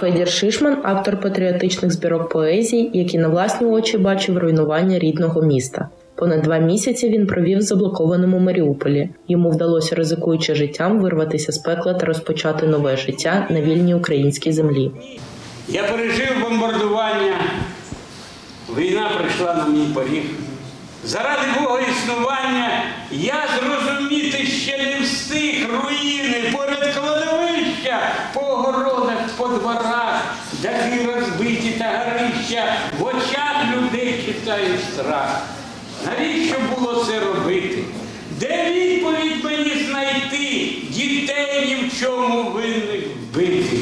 Федір Шишман автор патріотичних збірок поезій, які на власні очі бачив руйнування рідного міста. Понад два місяці він провів в заблокованому Маріуполі. Йому вдалося, ризикуючи життям, вирватися з пекла та розпочати нове життя на вільній українській землі. Я пережив бомбардування. Війна прийшла на мій поріг. Заради Бога існування я зрозуміти ще не встиг руїни поряд кладовища, по огородах, по дворах, людей страх. Навіщо було це робити? Де відповідь мені знайти? Дітей ні в чому винних вбити.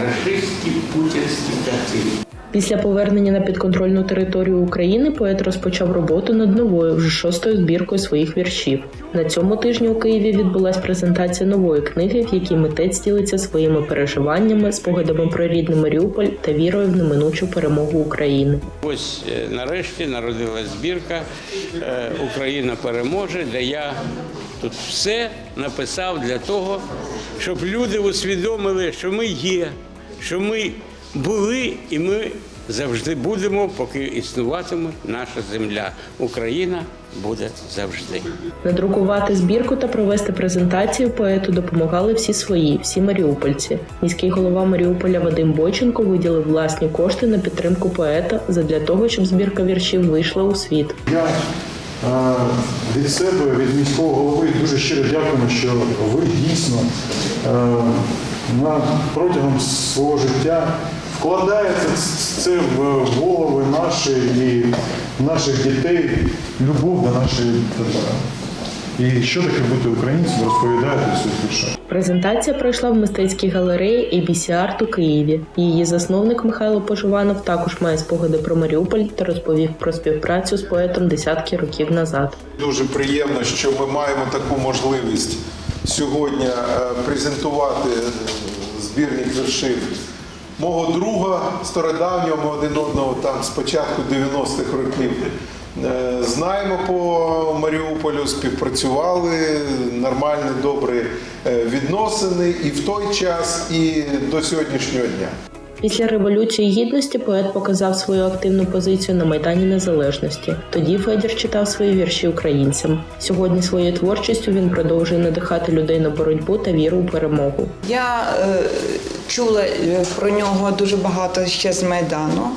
Рашистські путінські дати. Після повернення на підконтрольну територію України поет розпочав роботу над новою, вже шостою збіркою своїх віршів. На цьому тижні у Києві відбулась презентація нової книги, в якій митець ділиться своїми переживаннями, спогадами про рідний Маріуполь та вірою в неминучу перемогу України. Ось е, нарешті народилась збірка е, Україна переможе, де я тут все написав для того, щоб люди усвідомили, що ми є, що ми були і ми завжди будемо, поки існуватиме наша земля. Україна буде завжди. Надрукувати збірку та провести презентацію поету допомагали всі свої, всі маріупольці. Міський голова Маріуполя Вадим Бойченко виділив власні кошти на підтримку поета задля того, щоб збірка віршів вийшла у світ. Я е, від себе, від міського голови дуже щиро дякую, що ви дійсно е, на, протягом свого життя вкладаєте це в голови наші і наших дітей, любов до нашої держави. І що таке бути українцем, розповідаєте в своїх. Презентація пройшла в мистецькій галереї ABC Art у Києві. Її засновник Михайло Поживанов також має спогади про Маріуполь та розповів про співпрацю з поетом десятки років назад. Дуже приємно, що ми маємо таку можливість сьогодні е, презентувати е, збірник віршів мого друга стародавнього, ми один одного там з початку 90-х років. е, Знаємо по Маріуполю, співпрацювали, нормальні, добрі е, відносини і в той час, і до сьогоднішнього дня. Після революції гідності поет показав свою активну позицію на майдані Незалежності. Тоді Федір читав свої вірші українцям. Сьогодні своєю творчістю він продовжує надихати людей на боротьбу та віру у перемогу. Я е, чула е, про нього дуже багато ще з Майдану.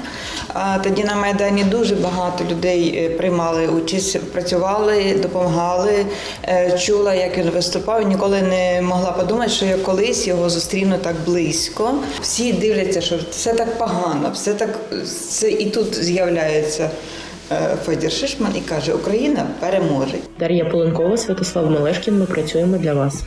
А тоді на Майдані дуже багато людей е, приймали участь, працювали, допомагали. Е, Чула, як він виступав. Ніколи не могла подумати, що я колись його зустріну так близько. Всі дивляться, що все так погано, все так все і тут з'являється е, Федір Шишман і каже: Україна переможе. Дар'я Поленкова, Святослав Мелешкін. Ми працюємо для вас.